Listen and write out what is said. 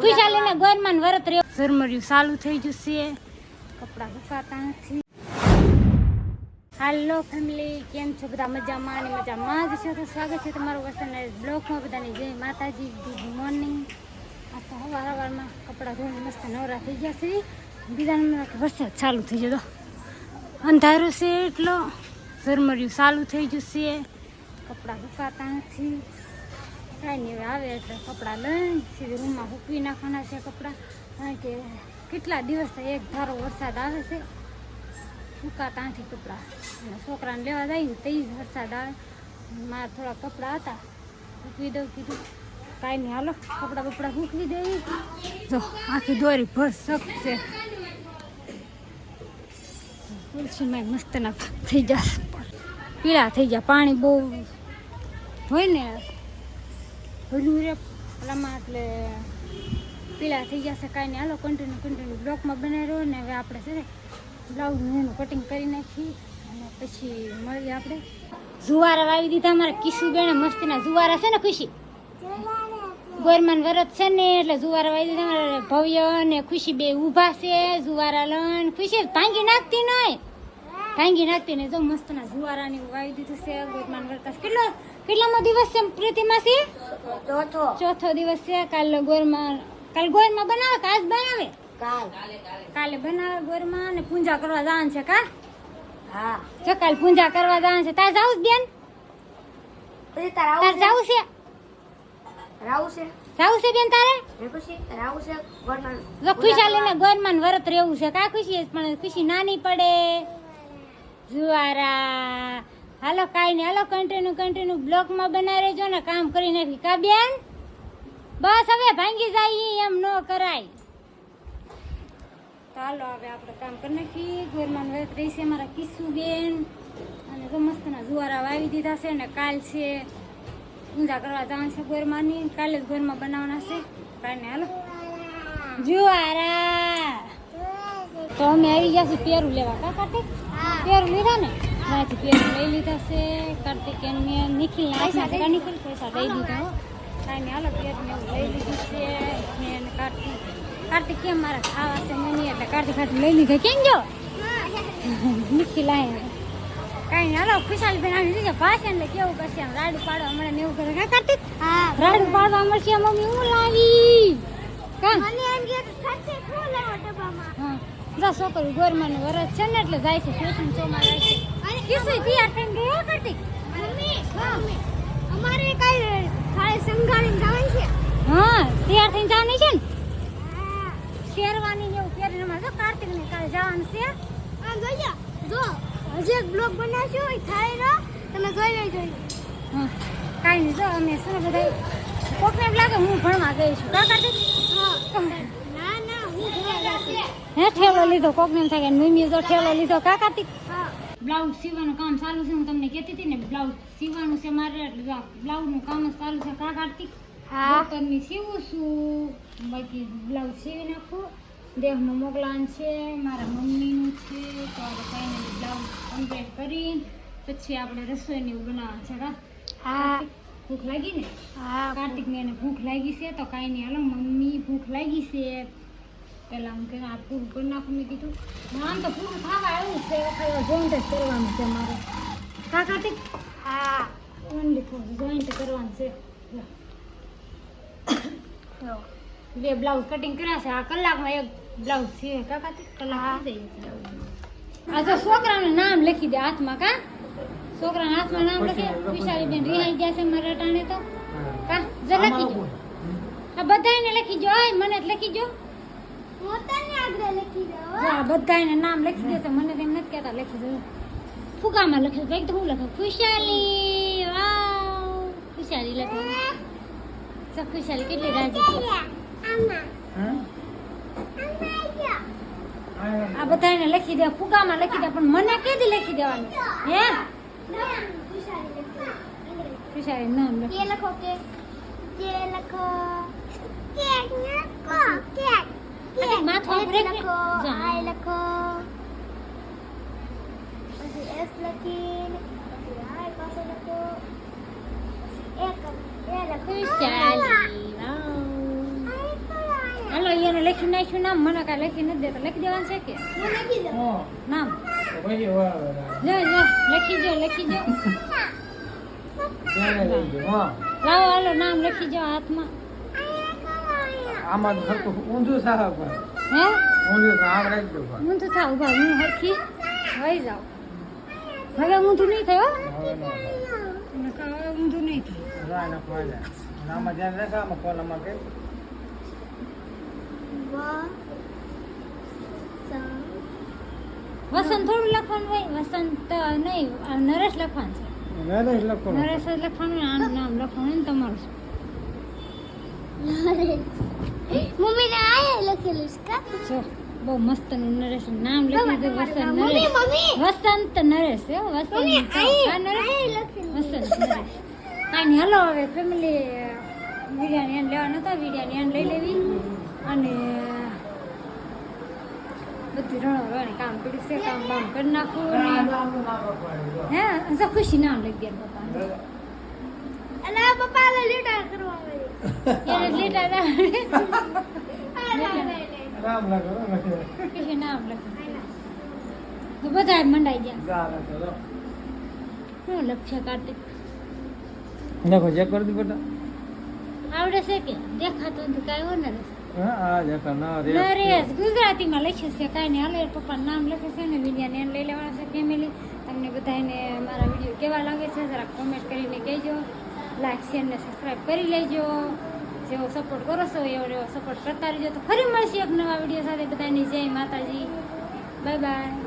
ખુશાલીને ગોરમાં વરત રહ્યો. ઝરમર્યું ચાલુ થઈ જશે. કપડા સુકાતા નથી. હાલો ફેમિલી કેમ છો બધા? મજામાં અને મજામાં જ છો? તો સ્વાગત છે તમારું વસંત બ્લોગમાં બધાની. જય માતાજી ગુડ મોર્નિંગ. આ તો હવાર હવારમાં કપડાં ધોઈને મસ્ત નવરા થઈ ગયા છે. બીજા નંબર વરસાદ ચાલુ થઈ જતો અંધારું છે એટલો. ઝરમર્યું ચાલુ થઈ જશે. કપડાં સુકાતા નથી. કાંઈ નહીં, હવે આવે એટલે કપડાં લઈને સીધી રૂમમાં સૂકવી નાખવાના છે કપડાં. કારણ કે કેટલા દિવસથી એક ધારો વરસાદ આવે છે સૂકા ત્યાંથી કપડાં. અને છોકરાને લેવા જાય ને તે જ વરસાદ આવે. મારા થોડા કપડાં હતા સૂકવી દઉં કીધું. કાંઈ નહીં, હાલો, કપડાં બપડા સૂકવી દેવી જો, આખી દોરી ભરસક છે તુલસીમાં મસ્તના થઈ જશે પીળા થઈ જાય પાણી બહુ હોય ને. ભર્યું રે. પેલામાં એટલે પીળા થઈ જશે કાંઈ નહીં. હાલો કન્ટિન્યુ કન્ટિન્યુ બ્લોકમાં બનાવ્યો ને હવે આપણે છે ને બ્લાઉઝનું કટિંગ કરી નાખી અને પછી મળીએ આપણે. જુવારા વાવી દીધા અમારા કિશુબેને મસ્તીના. જુવારા છે ને ખુશી? ગોરમાન વરત છે ને એટલે જુવારા વાવી દીધા. અમારા ભવ્ય અને ખુશી બે ઊભા છે. જુવારા લણ, ખુશી. ભાંગી નાખતી નહીં ભાંગી નાખતી નહીં જો મસ્તના જુવારાની વાવી દીધું છે. ગોરમાન વરત. કેટલો કેટલામો દિવસ છે પ્રતિમાસી? ચોથો. ચોથો દિવસ છે. કાલ ગોરમાં કાલ ગોરમાં બનાવે કે આજ બનાવે? કાલ. કાલે બનાવે ગોરમાં અને પૂજા કરવા જવાનું છે કા? હા. જો કાલ પૂજા કરવા જવાનું છે. તાર જાવું બેન? તાર જાવું છે? રાવું છે? જાવું છે? બેન તારે? ખુશી રાવું છે? જો ગોરમાં વરત રહેવું છે. કા ખુશી? પણ ખુશી નાની પડે. જુવારા હાલો કાંઈ નહીં. હાલો કન્ટિન્યુ કન્ટિન્યુ બ્લોકમાં બનાવી રહેજો ને કામ કરી નાખી. કા બેન? બસ હવે ભાંગી જાય એમ ન કરાય. ચાલો હાલો હવે આપણે કામ કરી નાખી ગોરમાં વ્રત રહી છે મારા કિસ્સુ બેન. અને તો મસ્તના જુવારા વાવી દીધા છે ને કાલ છે. પૂજા કરવા જવાનું છે ગોરમાની. કાલે જ ગોરમાં બનાવવાના છે. કાંઈ હાલો. જુવારા. તો અમે આવી ગયા છીએ પેરું લેવા. કા કાર્તિક? પેરું લીધા ને? ત્યાંથી પેરું લઈ લીધા છે કાર્તિક એને મેં નિખિલ આશા નીકળી પૈસા દઈ દીધા કાંઈ નહીં હાલો પેટ મેં એવું લઈ લીધું છે મેં કાર્તિક કાર્તિક કેમ મારા ખાવા છે મમ્મી એટલે કાર્તિક હાથ લઈ લીધા કેમ જો નિખિલ આયા કાંઈ નહીં હાલો ખુશાલ બેન આવી દીધા પાછળ એટલે કેવું કરશે આમ રાડું પાડવા મળે ને એવું કરે કા કાર્તિક હા રાડું પાડવા મળશે મમ્મી હું લાવી કા મને એમ કે ખર્ચે ખોલાવો ડબ્બામાં હા દસ છોકરી ગોરમાનું વરસ છે ને એટલે જાય છે ટ્યુશન ચોમાં જાય છે કિસુય તૈયાર થઈને ગયો કાર્તિક મમ્મી મમ્મી અમારે કાલ થાળે સંઘાણીને જવાનું છે. હા તૈયાર થઈને જવાની છે ને? હા. શેરવાની જેવું પહેરીને અમારે જો કાર્તિક ને કાલે જવાનું છે. આ જોજો જો હજી એક બ્લોગ બનાવશું થાય થાળેનો તમે જોઈ લેજો હા કાંઈ નહીં જો અમે શું બધા કોકને એમ લાગે હું ભણવા ગઈ છું. કા કાર્તિક? હા. ના ના હું હે ઠેલો લીધો કોકને એમ થાય કે મમ્મીએ જો ઠેલો લીધો. કા કાર્તિક? બ્લાઉઝ સીવવાનું કામ ચાલુ છે હું તમને કહેતી હતી ને બ્લાઉઝ સીવવાનું છે મારે બ્લાઉઝનું કામ જ ચાલુ છે કા કાર્તિક હા. તમને સીવું છું બાકી બ્લાઉઝ સીવી નાખું. દેહનું મોકલાન છે મારા મમ્મીનું છે તો આપણે કાંઈ બ્લાઉઝ કમ્પ્લીટ કરી પછી આપણે રસોઈની એવું બનાવવાનું છે કા? હા. ભૂખ લાગી ને? હા કાર્તિક એને ભૂખ લાગી છે તો કાંઈ નહીં હાલો મમ્મી ભૂખ લાગી છે. પહેલાં હું કે આ પૂરું કરી નાખું મેં કીધું. આમ તો પૂરું થવા આવ્યું છે જોઈન્ટ જ કરવાનું છે મારે. કાકાથી કાર્તિક? હા. ઓનલી જોઈન્ટ કરવાનું છે. લો. બે બ્લાઉઝ કટિંગ કર્યા છે આ કલાકમાં એક બ્લાઉઝ છે. કાકાથી કલાક આ તો છોકરાનું નામ લખી દે હાથમાં કા? છોકરાના હાથમાં નામ લખે વિશાલી બેન રિહાઈ ગયા છે મારા ટાણે તો. કા? જ લખી દો. આ બધાને લખી જો મને જ લખી જો પોતાને આગળ લખી દો જો આ બધાયને નામ લખી દે તો મને તેમ નથી કહેતા લખી દો. ફુગામાં લખ્યું કંઈક તો હું લખું? ખુશાલી વાવ. ખુશાલી લખું. તો ખુશાલી કેટલી રાજી આ બધાને લખી દે ફુગામાં લખી દે પણ મને કેદી લખી દેવાનું? હે? ખુશાલી નામ લખો. કે કે લખો કેક લખો કેક ને. લખો. આઈ લખો. પછી એસ લખીને પછી આઈ પાસે લખો. એક એ લખો. આઈ હાલો એને લખી નાખ્યું નામ. મને કાંઈ લખી નથી દેતા. લખી દેવાનું છે કે? હું લખી દઉં. હા. નામ. જો જો લખી જો લખી જો. લાવો હાલો નામ લખી જો હાથમાં. આમાં ઊંધું સાહેબ હે? ઊંધું તો આમ ઊભા હું હરખી. વહી જાઉં હવે ઊંધું નહીં થયો હવે. ઊંધું નહીં થયું. રાય નાખવા જાય. ધ્યાન રાખો, આમાં કોલામાં કે. વસંત. થોડું લખવાનું હોય વસંત નહીં આ નરેશ લખવાનું છે. નરેશ લખવાનું. નરેશ જ લખવાનું નામ લખવાનું ને તમારું મમ્મીને આ લખેલું છે કા? જો બહુ મસ્તનું નરેશ નામ લખી દીધું વસંત મમ્મી નરેશ. મમ્મી વસંત નરેશ હો વસંત આ નરેશ. લખેલું વસંત નરેશ. કાંઈ હેલો હવે ફેમિલી વિડિયાની એન લેવા નતા વિડિયાની એન લઈ લેવી. અને બધી રણો કામ પીડ્યું છે કામ બામ કરી નાખું ને. હે ખુશી નામ લઈ ગયા પપ્પા અને પપ્પા લીટા કરવા ના રામ લખો, લખો. તો બધા મંડાઈ ગયા શું લક્ષ્ય કાર્તિક લખો. આવડે છે કે દેખાતો નથી કાંઈ હોય ને ગુજરાતીમાં લખ્યું છે કાંઈ નહીં હાલે પપ્પા નામ લખે છે ને વિડીયાને એને લઈ લેવાના છે ફેમિલી તમને બધાને મારા વીડિયો કેવા લાગે છે જરા કોમેન્ટ કરીને કહેજો લાઈક શેર ને સબસ્ક્રાઈબ કરી લેજો જેવો સપોર્ટ કરો છો એવો એવો સપોર્ટ કરતા રહેજો. તો ફરી મળશે એક નવા વીડિયો સાથે. બધાની જય માતાજી. Bye bye